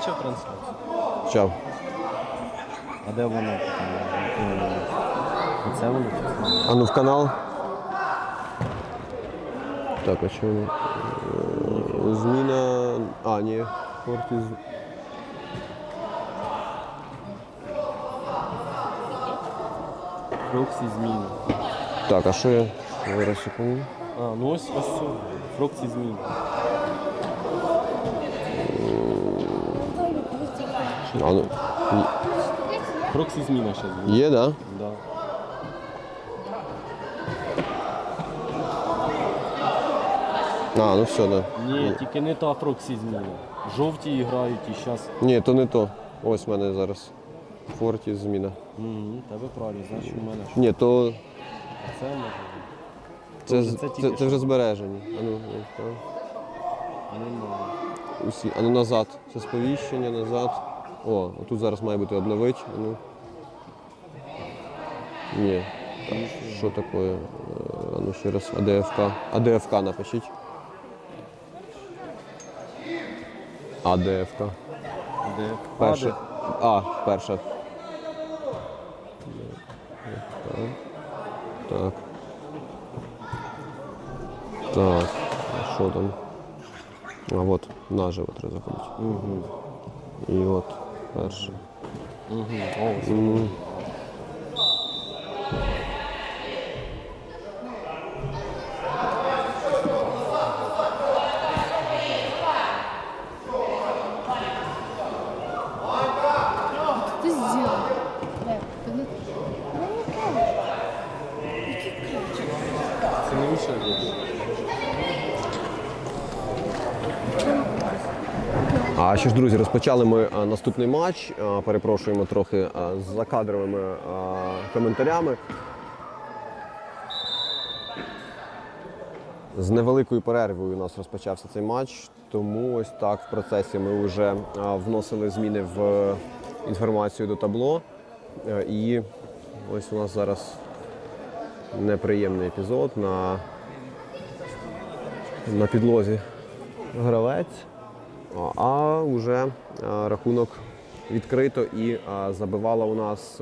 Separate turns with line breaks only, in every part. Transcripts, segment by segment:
бачив трансляцію?
Чав.
А де воно? Оце воно?
А ну в канал. Так, а що воно? Е, Зміна. А, ні. Фортіз.
Фроксі зміни.
Так, а що я? Зараз секунду.
А, ну ось ось все. Фроксі зміни.
Ну,
Фроксі зміна ще зміна.
є, да?
Да.
А, ну все, да.
Ні, тільки не та Фроксі зміна. Жовті грають і зараз.
Ні, то не то. Ось в мене зараз. Фортіс зміна.
Угу, тебе правильно, значить у мене що?
Ні, то
Це може.
це,
Це
це,
тільки
це,
що.
вже збережені. А ну, ось так.
Немає.
Усі. А ну назад. Це сповіщення, назад. О, тут зараз має бути обновить. Ну. Ні. Так, що таке? Е, А ну ще раз. АДФК. АДФК напишіть. АДФК.
Де?
Перша. А, перша. Так. Так. А що там? А от наживо треба заходити.
Угу.
І от перше.
Угу. О, це
М.
Ты сделал. Да, ты ну- Ну, не кажешь.
це не вийшло десь.
А що ж, друзі, розпочали ми наступний матч. Перепрошуємо трохи а, з закадровими коментарями. З невеликою перервою у нас розпочався цей матч, тому ось так в процесі ми вже вносили зміни в інформацію до табло. Е, І ось у нас зараз неприємний епізод на, на підлозі гравець. А- вже рахунок відкрито і забивала у нас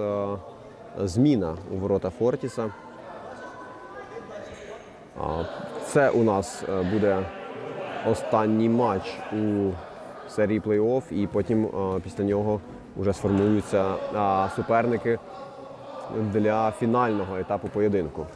зміна у ворота Фортіса. Це у нас е, буде останній матч у серії плей-офф, і потім після нього вже сформуються суперники для фінального етапу поєдинку.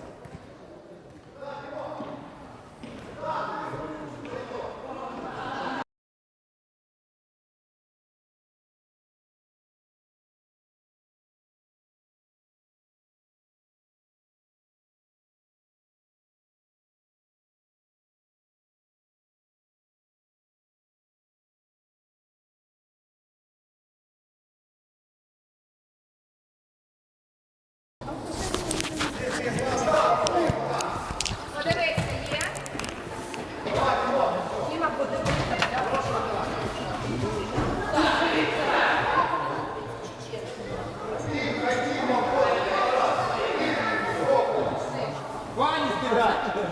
Центр!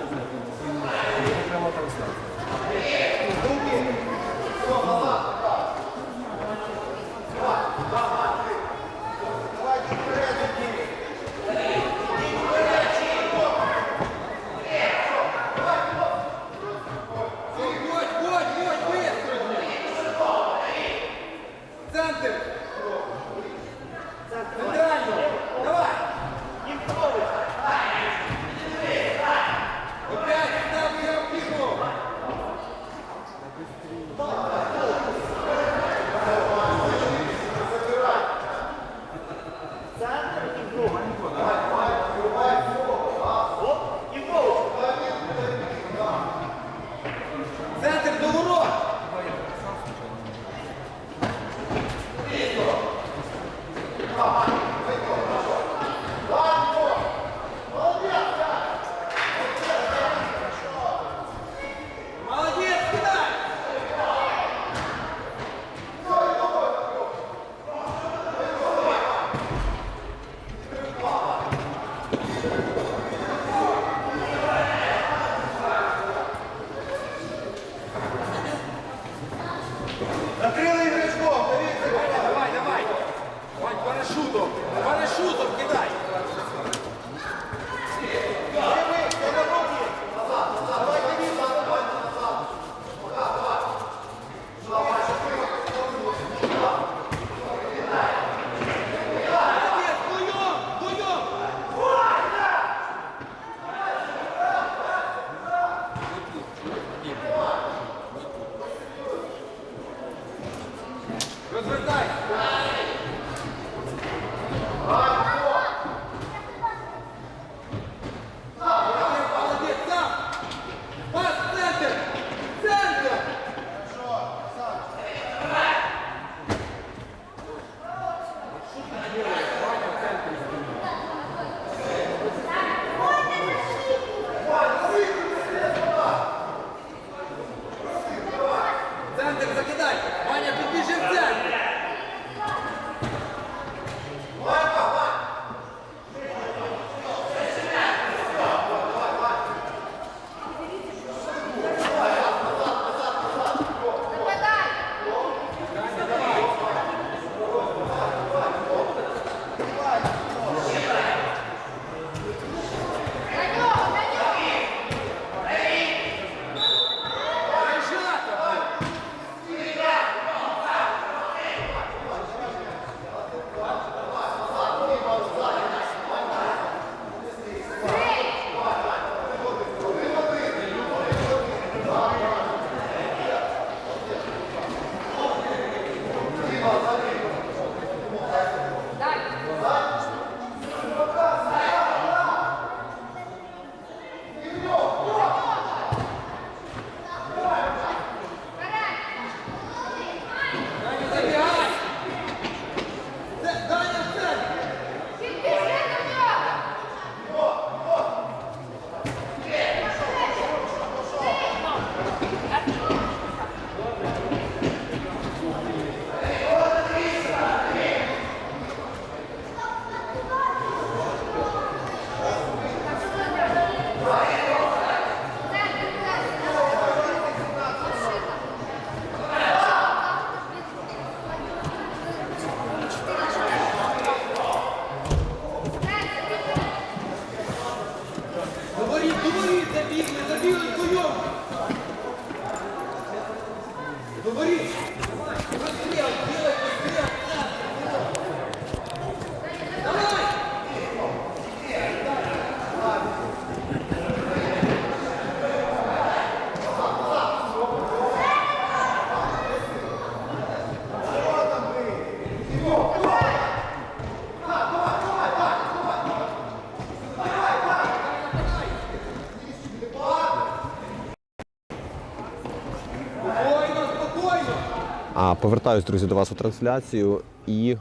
А повертаюсь, друзі, до вас у трансляцію і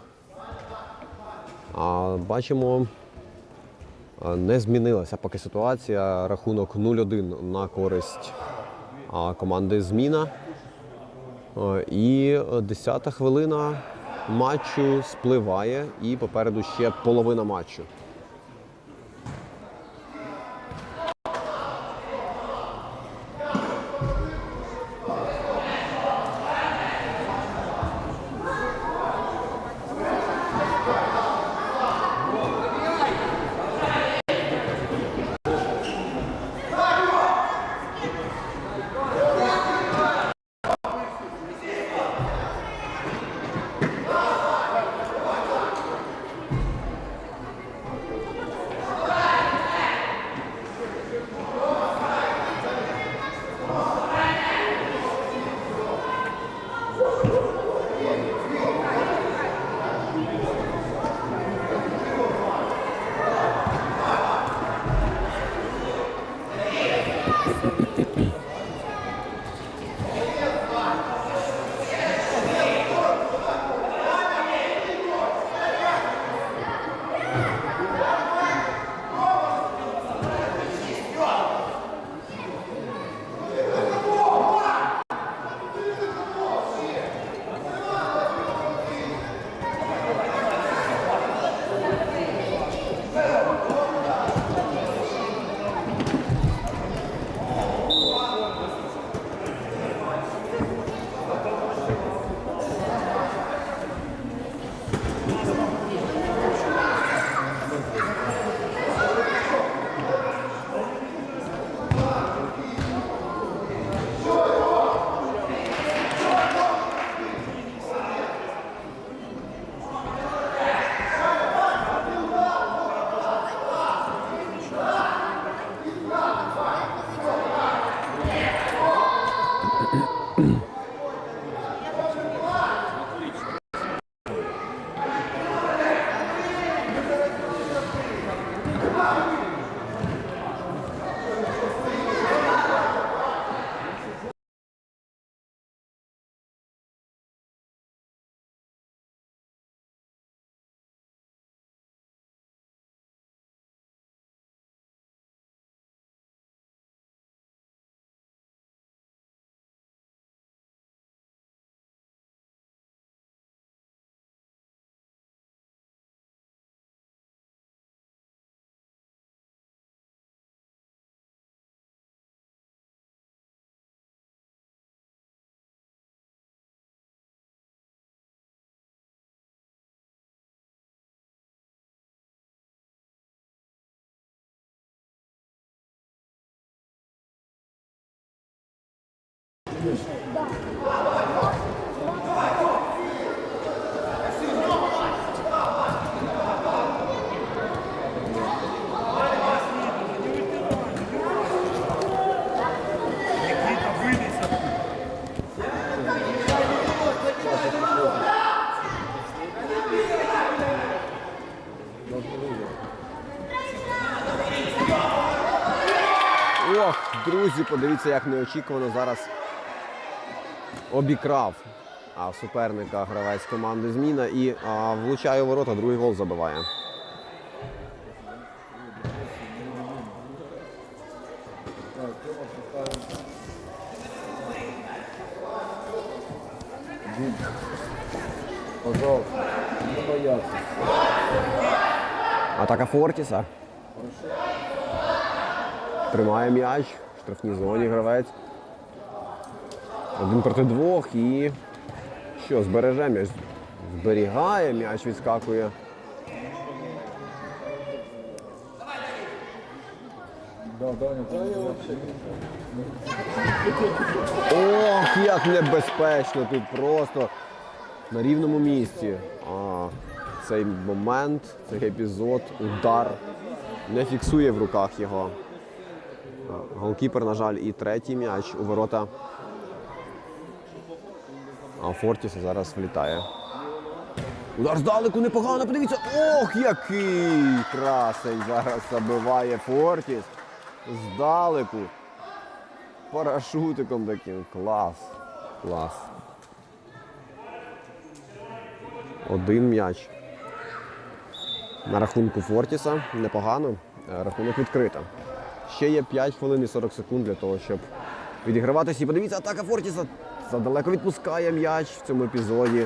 а, бачимо, не змінилася поки ситуація. Рахунок 0-1 на користь а, команди Зміна. А, І 10-та хвилина матчу спливає, і попереду ще половина матчу. Друзі, подивіться, як неочікувано зараз обікрав а, суперника гравець команди Зміна і а, влучає у ворота, другий гол забиває. Атака Фортіса. Тримає м'яч. В штрафній зоні гравець. Один проти двох і. Що, збереже м'яч? Зберігає, м'яч відскакує. Ох, як небезпечно тут просто на рівному місці. А, цей момент, цей епізод, удар не фіксує в руках його. Голкіпер, на жаль, і третій м'яч у ворота. А Фортіса зараз влітає. Удар здалеку непогано, подивіться. Ох, який красень зараз забиває Фортіс. Здалеку. Парашутиком таким. Клас. Клас. Один м'яч. На рахунку Фортіса. Непогано. Е, Рахунок відкрито. Ще є 5 хвилин і 40 секунд для того, щоб відіграватися. І подивіться, атака Фортіса задалеко відпускає м'яч в цьому епізоді.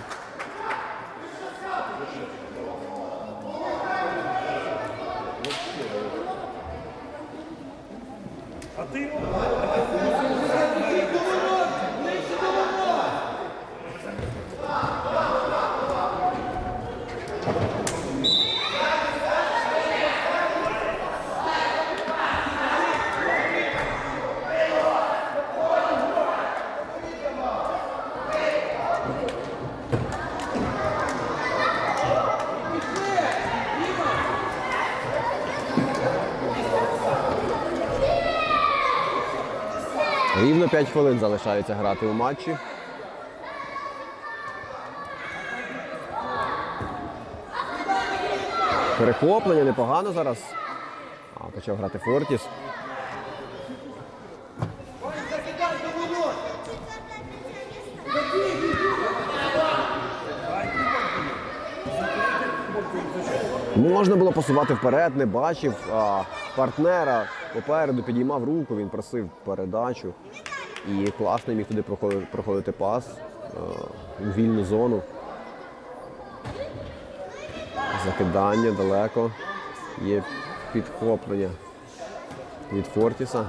5 хвилин залишається грати у матчі. Перехоплення непогано зараз. А, почав грати Фортіс. Можна було посувати вперед, не бачив а, партнера попереду, підіймав руку, він просив передачу. І класно міг туди проходити, пас у вільну зону. Закидання далеко. Є підхоплення від Фортіса.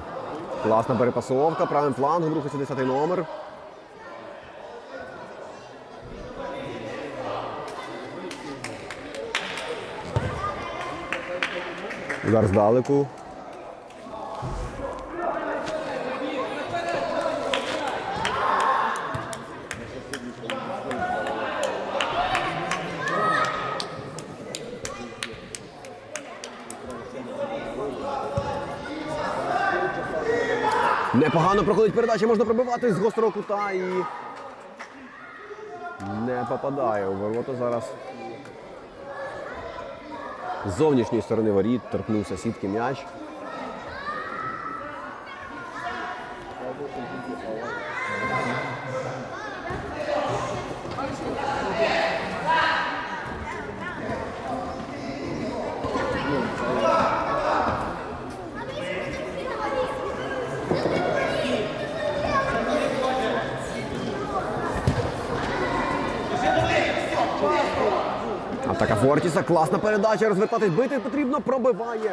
Класна перепасовка, правим флангом рухається 10 номер. Удар здалеку. Непогано проходить передача, можна пробивати з гострого кута і не попадає у ворота зараз. З зовнішньої сторони воріт торкнувся сітки м'яч. Атака Фортіса, класна передача, розвертатись, бити потрібно, пробиває.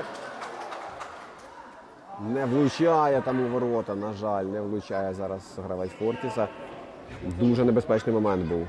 Не влучає там у ворота, на жаль, не влучає зараз гравець Фортіса. Дуже небезпечний момент був.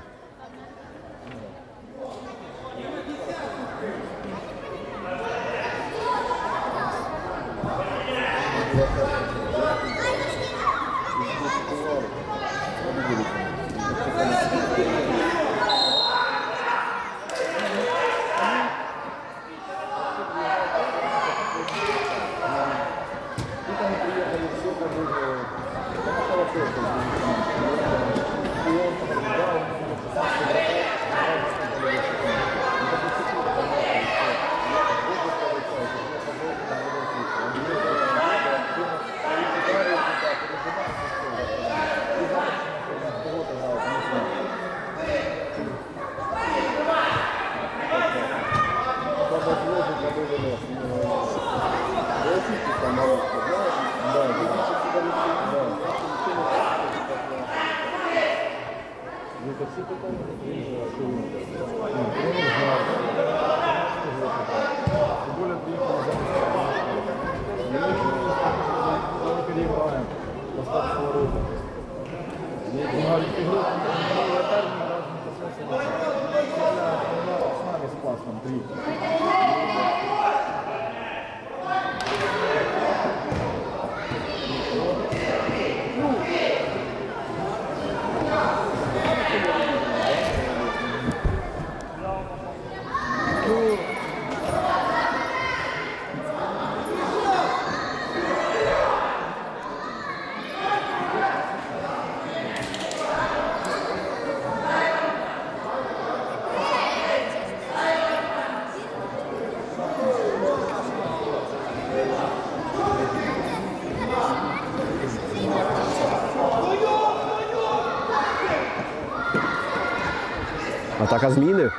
Атака зміни.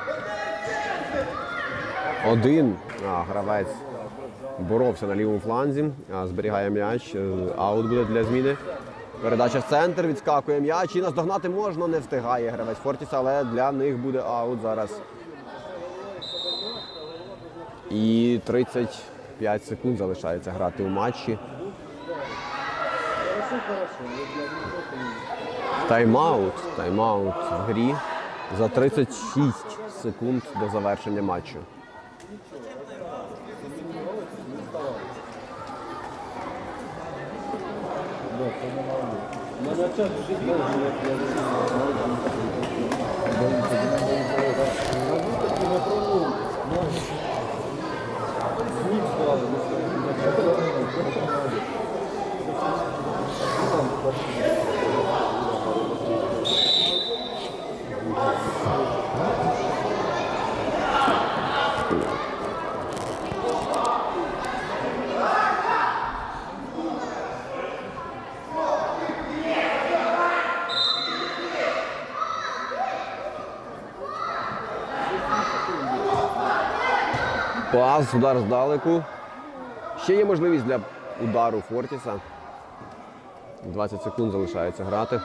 Один а, гравець боровся на лівому фланзі, а, зберігає м'яч. Е, Аут буде для зміни. Передача в центр, відскакує м'яч. І наздогнати можна, не встигає гравець Фортіса, але для них буде аут зараз. І 35 секунд залишається грати у матчі. Тайм-аут. Тайм-аут в грі за 36 секунд до завершення матчу. Пас, удар здалеку. Ще є можливість для удару Фортіса. 20 секунд залишається грати.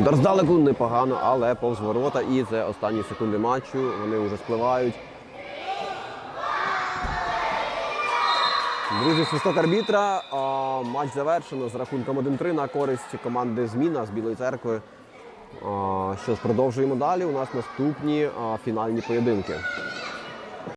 Удар здалеку непогано, але повз ворота. І це останні секунди матчу. Вони вже спливають. Друзі, свисток арбітра. Матч завершено з рахунком 1-3 на користь команди Зміна з Білої церкви. Що ж, продовжуємо далі. У нас наступні фінальні поєдинки.